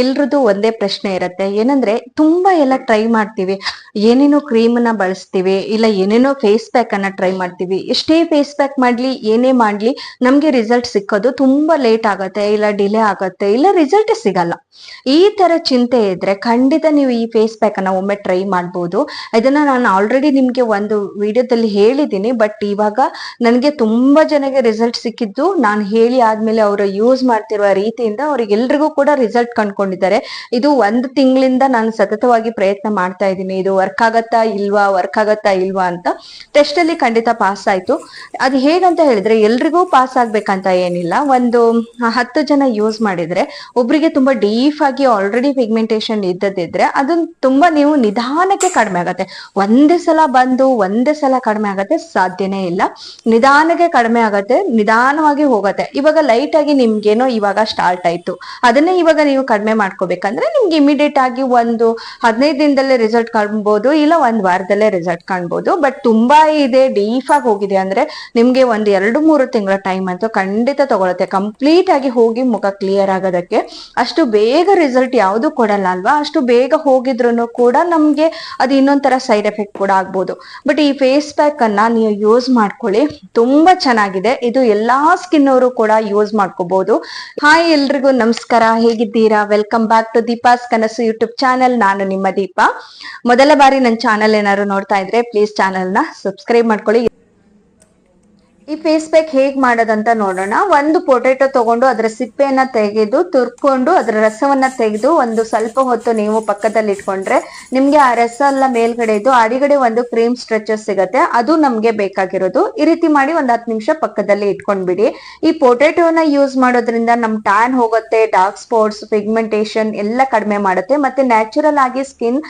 ಎಲ್ರದ್ದು ಒಂದೇ ಪ್ರಶ್ನೆ ಇರತ್ತೆ. ಏನಂದ್ರೆ ತುಂಬಾ ಎಲ್ಲ ಟ್ರೈ ಮಾಡ್ತೀವಿ. ಏನೇನೋ ಕ್ರೀಮ್ನ ಬಳಸ್ತೀವಿ, ಇಲ್ಲ ಏನೇನೋ ಫೇಸ್ ಪ್ಯಾಕ್ ಅನ್ನ ಟ್ರೈ ಮಾಡ್ತೀವಿ. ಎಷ್ಟೇ ಫೇಸ್ ಪ್ಯಾಕ್ ಮಾಡ್ಲಿ, ಏನೇ ಮಾಡ್ಲಿ, ನಮ್ಗೆ ರಿಸಲ್ಟ್ ಸಿಕ್ಕೋದು ತುಂಬಾ ಲೇಟ್ ಆಗತ್ತೆ, ಇಲ್ಲ ಡಿಲೇ ಆಗತ್ತೆ, ಇಲ್ಲ ರಿಸಲ್ಟ್ ಸಿಗಲ್ಲ. ಈ ತರ ಚಿಂತೆ ಇದ್ರೆ ಖಂಡಿತ ನೀವು ಈ ಫೇಸ್ ಪ್ಯಾಕ್ ಅನ್ನ ಒಮ್ಮೆ ಟ್ರೈ ಮಾಡ್ಬೋದು. ಇದನ್ನ ನಾನು ಆಲ್ರೆಡಿ ನಿಮ್ಗೆ ಒಂದು ವಿಡಿಯೋದಲ್ಲಿ ಹೇಳಿದ್ದೀನಿ ಬಟ್ ಇವಾಗ ನನಗೆ ತುಂಬಾ ಜನಗೆ ರಿಸಲ್ಟ್ ಸಿಕ್ಕಿದ್ದು, ನಾನು ಹೇಳಿ ಆದ್ಮೇಲೆ ಅವರು ಯೂಸ್ ಮಾಡ್ತಿರುವ ರೀತಿಯಿಂದ ಅವ್ರಿಗೆಲ್ರಿಗೂ ಕೂಡ ರಿಸಲ್ಟ್ ಕಂಡ್ಕೊಂಡಿದ್ದಾರೆ ಇದು ಒಂದು ತಿಂಗಳಿಂದ ನಾನು ಸತತವಾಗಿ ಪ್ರಯತ್ನ ಮಾಡ್ತಾ ಇದ್ದೀನಿ. ಇದು ವರ್ಕ್ ಆಗತ್ತಾ ಇಲ್ವಾ ವರ್ಕ್ ಆಗತ್ತಾ ಇಲ್ವಾ ಅಂತ ಟೆಸ್ಟ್ ಅಲ್ಲಿ ಖಂಡಿತ ಪಾಸ್ ಆಯ್ತು. ಅದು ಹೇಗಂತ ಹೇಳಿದ್ರೆ ಎಲ್ರಿಗೂ ಪಾಸ್ ಆಗ್ಬೇಕಂತ ಏನಿಲ್ಲ. ಒಂದು ಹತ್ತು ಜನ ಯೂಸ್ ಮಾಡಿದ್ರೆ ಒಬ್ರಿಗೆ ತುಂಬಾ ಡೀಪ್ ಆಗಿ ಆಲ್ರೆಡಿ ಪಿಗ್ಮೆಂಟೇಶನ್ ಇದ್ದದಿದ್ರೆ ಅದನ್ನ ತುಂಬಾ ನೀವು ನಿಧಾನಕ್ಕೆ ಕಡಿಮೆ ಆಗತ್ತೆ. ಒಂದೇ ಸಲ ಬಂದು ಒಂದೇ ಸಲ ಕಡಿಮೆ ಆಗತ್ತೆ ಸಾಧ್ಯನೇ ಇಲ್ಲ. ನಿಧಾನಕ್ಕೆ ಕಡಿಮೆ ಆಗತ್ತೆ, ನಿಧಾನವಾಗಿ ಹೋಗತ್ತೆ. ಇವಾಗ ಲೈಟ್ ಆಗಿ ನಿಮ್ಗೇನೋ ಇವಾಗ ಸ್ಟಾರ್ಟ್ ಆಯ್ತು. ಅದನ್ನೇ ಇವಾಗ ನೀವು ಕಡಿಮೆ ಮಾಡ್ಕೋಬೇಕಂದ್ರೆ ನಿಮ್ಗೆ ಇಮಿಡಿಯೇಟ್ ಆಗಿ ಒಂದು ಹದಿನೈದು ದಿನದಲ್ಲೇ ರಿಸಲ್ಟ್ ಕಾಣ್ಬೋದು, ಇಲ್ಲ ಒಂದ್ ವಾರದಲ್ಲೇ ರಿಸಲ್ಟ್ ಕಾಣ್ಬೋದು. ಬಟ್ ತುಂಬಾ ಇದೆ ಡೀಫ್ ಆಗಿ ಹೋಗಿದೆ ಅಂದ್ರೆ ನಿಮ್ಗೆ ಒಂದ್ ಎರಡು, ಮೂರು ತಿಂಗಳ ಟೈಮ್ ಅಂತೂ ಖಂಡಿತ ತಗೊಳತ್ತೆ. ಕಂಪ್ಲೀಟ್ ಆಗಿ ಹೋಗಿ ಮುಖ ಕ್ಲಿಯರ್ ಆಗೋದಕ್ಕೆ ಅಷ್ಟು ಬೇಗ ರಿಸಲ್ಟ್ ಯಾವುದು ಕೊಡಲ್ಲ ಅಲ್ವಾ? ಅಷ್ಟು ಬೇಗ ಹೋಗಿದ್ರು ಕೂಡ ನಮ್ಗೆ ಅದು ಇನ್ನೊಂಥರ ಸೈಡ್ ಎಫೆಕ್ಟ್ ಕೂಡ ಆಗ್ಬೋದು. ಬಟ್ ಈ ಫೇಸ್ ಪ್ಯಾಕ್ ಅನ್ನ ನೀವು ಯೂಸ್ ಮಾಡ್ಕೊಳ್ಳಿ. ತುಂಬಾ ಚೆನ್ನಾಗಿದೆ. ಇದು ಎಲ್ಲಾ ಸ್ಕಿನ್ ಅವರು ಕೂಡ ಯೂಸ್ ಮಾಡ್ಕೋಬಹುದು ಹಾಯ್ ಎಲ್ರಿಗೂ, ನಮಸ್ಕಾರ. ಹೇಗಿದ್ದೀರಾ? Welcome back to Deepa's Kanasu YouTube channel ನಾನು ನಿಮ್ಮ ದೀಪ ಮೊದಲ ಬಾರಿ ನನ್ನ ಚಾನೆಲ್ ಏನಾದ್ರು ನೋಡ್ತಾ ಇದ್ರೆ ಪ್ಲೀಸ್ ಚಾನೆಲ್ನ ಸಬ್ಸ್ಕ್ರೈಬ್ ಮಾಡ್ಕೊಳ್ಳಿ. ಈ ಫೇಸ್ ಪ್ಯಾಕ್ ಹೇಗ್ ಮಾಡೋದಂತ ನೋಡೋಣ. ಒಂದು ಪೊಟೇಟೊ ತಗೊಂಡು ಅದರ ಸಿಪ್ಪೆಯನ್ನ ತೆಗೆದು, ತುರ್ಕೊಂಡು ಅದರ ರಸವನ್ನ ತೆಗೆದು ಒಂದು ಸ್ವಲ್ಪ ಹೊತ್ತು ನೀವು ಪಕ್ಕದಲ್ಲಿ ಇಟ್ಕೊಂಡ್ರೆ ನಿಮ್ಗೆ ಆ ರಸ ಎಲ್ಲ ಮೇಲ್ಗಡೆ ಇದ್ದು ಅಡಿಗಡೆ ಒಂದು ಕ್ರೀಮ್ ಸ್ಟ್ರೆಚಸ್ ಸಿಗತ್ತೆ. ಅದು ನಮ್ಗೆ ಬೇಕಾಗಿರೋದು. ಈ ರೀತಿ ಮಾಡಿ ಒಂದ್ ಹತ್ತು ನಿಮಿಷ ಪಕ್ಕದಲ್ಲಿ ಇಟ್ಕೊಂಡ್ಬಿಡಿ. ಈ ಪೊಟೇಟೊನ ಯೂಸ್ ಮಾಡೋದ್ರಿಂದ ನಮ್ ಟ್ಯಾನ್ ಹೋಗುತ್ತೆ ಡಾರ್ಕ್ ಸ್ಪಾಟ್ಸ್ ಪಿಗ್ಮೆಂಟೇಶನ್ ಎಲ್ಲ ಕಡಿಮೆ ಮಾಡುತ್ತೆ ಮತ್ತೆ ನ್ಯಾಚುರಲ್ ಆಗಿ ಸ್ಕಿನ್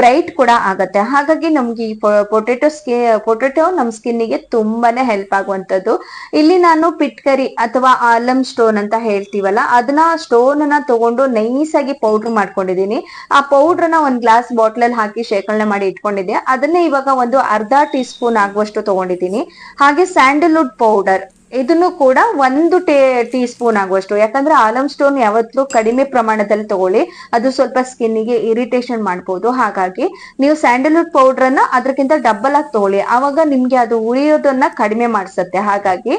ಬ್ರೈಟ್ ಕೂಡ ಆಗತ್ತೆ. ಹಾಗಾಗಿ ನಮ್ಗೆ ಈ ಪೊಟೆಟೊ ಸ್ಕಿ ಪೊಟೆಟೊ ನಮ್ ಸ್ಕಿನ್ನಿಗೆ ತುಂಬಾನೇ ಹೆಲ್ಪ್ ಆಗುವಂತದ್ದು ಇಲ್ಲಿ ನಾನು ಪಿಟ್ಕರಿ ಅಥವಾ ಆಲಮ್ ಸ್ಟೋನ್ ಅಂತ ಹೇಳ್ತೀವಲ್ಲ, ಅದನ್ನ ಸ್ಟೋನ್ ಅನ್ನ ತಗೊಂಡು ನೈಸ್ ಆಗಿ ಪೌಡರ್ ಮಾಡ್ಕೊಂಡಿದೀನಿ ಆ ಪೌಡರ್ನ ಒಂದ್ ಗ್ಲಾಸ್ ಬಾಟ್ಲ್ ಅಲ್ಲಿ ಹಾಕಿ ಶೇಖರಣೆ ಮಾಡಿ ಇಟ್ಕೊಂಡಿದ್ದೆ. ಅದನ್ನೇ ಇವಾಗ ಒಂದು ಅರ್ಧ ಟೀ ಸ್ಪೂನ್ ಆಗುವಷ್ಟು ತಗೊಂಡಿದ್ದೀನಿ. ಹಾಗೆ ಸ್ಯಾಂಡಲ್ವುಡ್ ಪೌಡರ್ ಇದನ್ನು ಕೂಡ ಒಂದು ಟೇ ಟೀ ಸ್ಪೂನ್ ಆಗುವಷ್ಟು. ಯಾಕಂದ್ರೆ ಆಲಮ್ ಸ್ಟೋನ್ ಯಾವತ್ತೂ ಕಡಿಮೆ ಪ್ರಮಾಣದಲ್ಲಿ ತಗೊಳ್ಳಿ. ಅದು ಸ್ವಲ್ಪ ಸ್ಕಿನ್ನಿಗೆ ಇರಿಟೇಷನ್ ಮಾಡ್ಬೋದು. ಹಾಗಾಗಿ ನೀವು ಸ್ಯಾಂಡಲ್ವುಡ್ ಪೌಡರ್ ಅನ್ನ ಅದಕ್ಕಿಂತ ಡಬಲ್ ಆಗಿ ತಗೊಳ್ಳಿ. ಆವಾಗ ನಿಮ್ಗೆ ಅದು ಉಳಿಯೋದನ್ನ ಕಡಿಮೆ ಮಾಡಿಸುತ್ತೆ. ಹಾಗಾಗಿ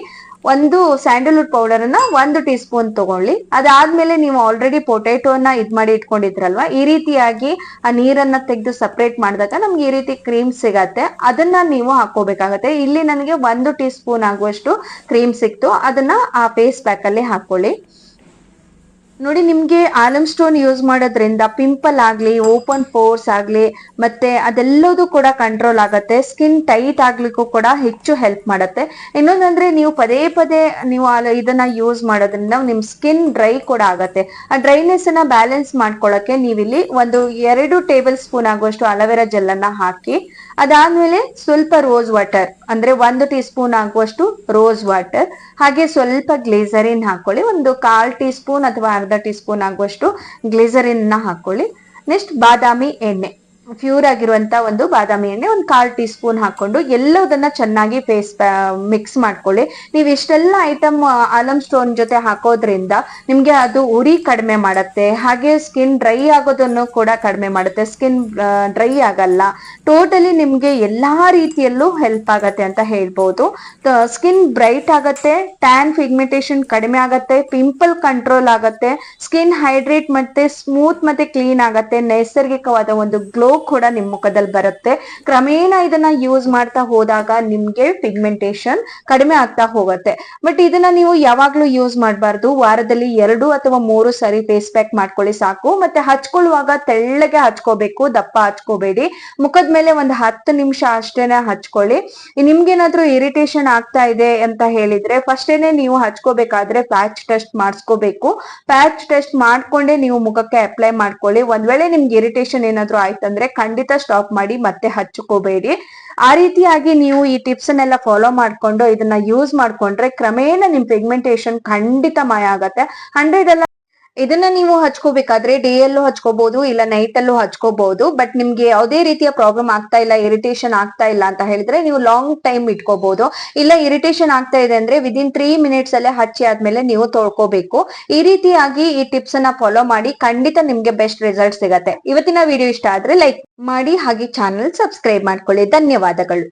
ಒಂದು ಸ್ಯಾಂಡಲ್ವುಡ್ ಪೌಡರ್ ಅನ್ನ ಒಂದು ಟೀ ಸ್ಪೂನ್ ತಗೊಳ್ಳಿ. ಅದಾದ್ಮೇಲೆ ನೀವು ಆಲ್ರೆಡಿ ಪೊಟೆಟೋನ ಇದ್ ಮಾಡಿ ಇಟ್ಕೊಂಡಿದ್ರಲ್ವಾ, ಈ ರೀತಿಯಾಗಿ ಆ ನೀರನ್ನ ತೆಗೆದು ಸಪ್ರೇಟ್ ಮಾಡಿದಾಗ ನಮ್ಗೆ ಈ ರೀತಿ ಕ್ರೀಮ್ ಸಿಗತ್ತೆ. ಅದನ್ನ ನೀವು ಹಾಕೋಬೇಕಾಗತ್ತೆ ಇಲ್ಲಿ ನನಗೆ ಒಂದು ಟೀ ಸ್ಪೂನ್ ಆಗುವಷ್ಟು ಕ್ರೀಮ್ ಸಿಕ್ತು. ಅದನ್ನ ಆ ಫೇಸ್ ಪ್ಯಾಕ್ ಅಲ್ಲಿ ಹಾಕೊಳ್ಳಿ. ನೋಡಿ, ನಿಮ್ಗೆ ಆಲಮ್ ಸ್ಟೋನ್ ಯೂಸ್ ಮಾಡೋದ್ರಿಂದ ಪಿಂಪಲ್ ಆಗ್ಲಿ, ಓಪನ್ ಪೋರ್ಸ್ ಆಗ್ಲಿ, ಮತ್ತೆ ಅದೆಲ್ಲದೂ ಕೂಡ ಕಂಟ್ರೋಲ್ ಆಗತ್ತೆ. ಸ್ಕಿನ್ ಟೈಟ್ ಆಗ್ಲಿಕ್ಕೂ ಕೂಡ ಹೆಚ್ಚು ಹೆಲ್ಪ್ ಮಾಡುತ್ತೆ. ಇನ್ನೊಂದಂದ್ರೆ ನೀವು ಪದೇ ಪದೇ ನೀವು ಇದನ್ನ ಯೂಸ್ ಮಾಡೋದ್ರಿಂದ ನಿಮ್ ಸ್ಕಿನ್ ಡ್ರೈ ಕೂಡ ಆಗತ್ತೆ. ಆ ಡ್ರೈನೆಸ್ ಅನ್ನ ಬ್ಯಾಲೆನ್ಸ್ ಮಾಡ್ಕೊಳಕ್ಕೆ ನೀವಿಲ್ಲಿ ಒಂದು ಎರಡು ಟೇಬಲ್ ಸ್ಪೂನ್ ಆಗುವಷ್ಟು ಅಲೋವೆರಾ ಜೆಲ್ ಅನ್ನ ಹಾಕಿ ಅದಾದ್ಮೇಲೆ ಸ್ವಲ್ಪ ರೋಸ್ ವಾಟರ್ ಅಂದ್ರೆ ಒಂದು ಟೀ ಸ್ಪೂನ್ ಆಗುವಷ್ಟು ರೋಸ್ ವಾಟರ್ ಹಾಗೆ ಸ್ವಲ್ಪ ಗ್ಲೇಸರಿನ್ ಹಾಕೊಳ್ಳಿ. ಒಂದು ಕಾಲ್ ಟೀ ಸ್ಪೂನ್ ಅಥವಾ ಅರ್ಧ ಟೀ ಸ್ಪೂನ್ ಆಗುವಷ್ಟು ಗ್ಲೇಸರಿನ್ನ ಹಾಕೊಳ್ಳಿ. ನೆಕ್ಸ್ಟ್ ಬಾದಾಮಿ ಎಣ್ಣೆ. ಪ್ಯೂರ್ ಆಗಿರುವಂತ ಒಂದು ಬಾದಾಮಿ ಎಣ್ಣೆ, ಒಂದು ಕಾಲ್ ಟೀ ಸ್ಪೂನ್ ಹಾಕೊಂಡು ಎಲ್ಲದನ್ನ ಚೆನ್ನಾಗಿ ಫೇಸ್ ಮಿಕ್ಸ್ ಮಾಡ್ಕೊಳ್ಳಿ. ನೀವು ಇಷ್ಟೆಲ್ಲ ಐಟಮ್ ಆಲಮ್ ಸ್ಟೋನ್ ಜೊತೆ ಹಾಕೋದ್ರಿಂದ ನಿಮ್ಗೆ ಅದು ಉರಿ ಕಡಿಮೆ ಮಾಡುತ್ತೆ, ಹಾಗೆ ಸ್ಕಿನ್ ಡ್ರೈ ಆಗೋದನ್ನು ಕೂಡ ಕಡಿಮೆ ಮಾಡುತ್ತೆ. ಸ್ಕಿನ್ ಡ್ರೈ ಆಗಲ್ಲ. ಟೋಟಲಿ ನಿಮ್ಗೆ ಎಲ್ಲಾ ರೀತಿಯಲ್ಲೂ ಹೆಲ್ಪ್ ಆಗತ್ತೆ ಅಂತ ಹೇಳ್ಬೋದು. ಸ್ಕಿನ್ ಬ್ರೈಟ್ ಆಗತ್ತೆ ಟ್ಯಾನ್ ಫಿಗ್ಮೆಂಟೇಶನ್ ಕಡಿಮೆ ಆಗತ್ತೆ ಪಿಂಪಲ್ ಕಂಟ್ರೋಲ್ ಆಗತ್ತೆ ಸ್ಕಿನ್ ಹೈಡ್ರೇಟ್ ಮತ್ತೆ ಸ್ಮೂತ್ ಮತ್ತೆ ಕ್ಲೀನ್ ಆಗತ್ತೆ, ನೈಸರ್ಗಿಕವಾದ ಒಂದು ಗ್ಲೋ ಕೂಡ ನಿಮ್ ಮುಖದಲ್ಲಿ ಬರುತ್ತೆ. ಕ್ರಮೇಣ ಇದನ್ನ ಯೂಸ್ ಮಾಡ್ತಾ ಹೋದಾಗ ನಿಮ್ಗೆ ಪಿಗ್ಮೆಂಟೇಶನ್ ಕಡಿಮೆ ಆಗ್ತಾ ಹೋಗುತ್ತೆ. ಬಟ್ ಇದನ್ನ ನೀವು ಯಾವಾಗ್ಲೂ ಯೂಸ್ ಮಾಡಬಾರ್ದು. ವಾರದಲ್ಲಿ ಎರಡು ಅಥವಾ ಮೂರು ಸರಿ ಫೇಸ್ ಪ್ಯಾಕ್ ಮಾಡ್ಕೊಳ್ಳಿ ಸಾಕು. ಮತ್ತೆ ಹಚ್ಕೊಳ್ಳುವಾಗ ತೆಳ್ಳಗೆ ಹಚ್ಕೋಬೇಕು. ದಪ್ಪ ಹಚ್ಕೋಬೇಡಿ. ಮುಖದ ಮೇಲೆ ಒಂದು ಹತ್ತು ನಿಮಿಷ ಅಷ್ಟೇನೆ ಹಚ್ಕೊಳ್ಳಿ. ನಿಮ್ಗೇನಾದ್ರೂ ಇರಿಟೇಷನ್ ಆಗ್ತಾ ಇದೆ ಅಂತ ಹೇಳಿದ್ರೆ ಫಸ್ಟೇನೆ ನೀವು ಹಚ್ಕೋಬೇಕಾದ್ರೆ ಪ್ಯಾಚ್ ಟೆಸ್ಟ್ ಮಾಡಿಸ್ಕೋಬೇಕು. ಪ್ಯಾಚ್ ಟೆಸ್ಟ್ ಮಾಡ್ಕೊಂಡೇ ನೀವು ಮುಖಕ್ಕೆ ಅಪ್ಲೈ ಮಾಡ್ಕೊಳ್ಳಿ. ಒಂದ್ ವೇಳೆ ನಿಮ್ಗೆ ಇರಿಟೇಷನ್ ಏನಾದ್ರೂ ಆಯ್ತಂದ್ರೆ ಖಂಡಿತ ಸ್ಟಾಪ್ ಮಾಡಿ ಮತ್ತೆ ಹಚ್ಕೋಬೇಡಿ ಆ ರೀತಿಯಾಗಿ ನೀವು ಈ ಟಿಪ್ಸ್ ಅನ್ನೆಲ್ಲ ಫಾಲೋ ಮಾಡ್ಕೊಂಡು ಇದನ್ನ ಯೂಸ್ ಮಾಡ್ಕೊಂಡ್ರೆ ಕ್ರಮೇಣ ನಿಮ್ ಪಿಗ್ಮೆಂಟೇಶನ್ ಖಂಡಿತ ಮಾಯ ಆಗತ್ತೆ. ಹಂಡ್ರೆಡ್ ಅಲ್ಲ ಇದನ್ನ ನೀವು ಹಚ್ಕೋಬೇಕಾದ್ರೆ ಡೇ ಅಲ್ಲೂ ಹಚ್ಕೋಬಹುದು ಇಲ್ಲ ನೈಟ್ ಅಲ್ಲೂ ಹಚ್ಕೋಬಹುದು ಬಟ್ ನಿಮ್ಗೆ ಯಾವುದೇ ರೀತಿಯ ಪ್ರಾಬ್ಲಮ್ ಆಗ್ತಾ ಇಲ್ಲ ಇರಿಟೇಷನ್ ಆಗ್ತಾ ಇಲ್ಲ ಅಂತ ಹೇಳಿದ್ರೆ ನೀವು ಲಾಂಗ್ ಟೈಮ್ ಇಟ್ಕೋಬಹುದು ಇಲ್ಲ ಇರಿಟೇಷನ್ ಆಗ್ತಾ ಇದೆ ಅಂದ್ರೆ ವಿದಿನ್ ತ್ರೀ ಮಿನಿಟ್ಸ್ ಅಲ್ಲೇ ಹಚ್ಚಿ ಆದ್ಮೇಲೆ ನೀವು ತೊಳ್ಕೋಬೇಕು. ಈ ರೀತಿಯಾಗಿ ಈ ಟಿಪ್ಸ್ ಅನ್ನ ಫಾಲೋ ಮಾಡಿ ಖಂಡಿತ ನಿಮ್ಗೆ ಬೆಸ್ಟ್ ರಿಸಲ್ಟ್ ಸಿಗತ್ತೆ. ಇವತ್ತಿನ ವಿಡಿಯೋ ಇಷ್ಟ ಆದ್ರೆ ಲೈಕ್ ಮಾಡಿ, ಹಾಗೆ ಚಾನಲ್ ಸಬ್ಸ್ಕ್ರೈಬ್ ಮಾಡ್ಕೊಳ್ಳಿ. ಧನ್ಯವಾದಗಳು.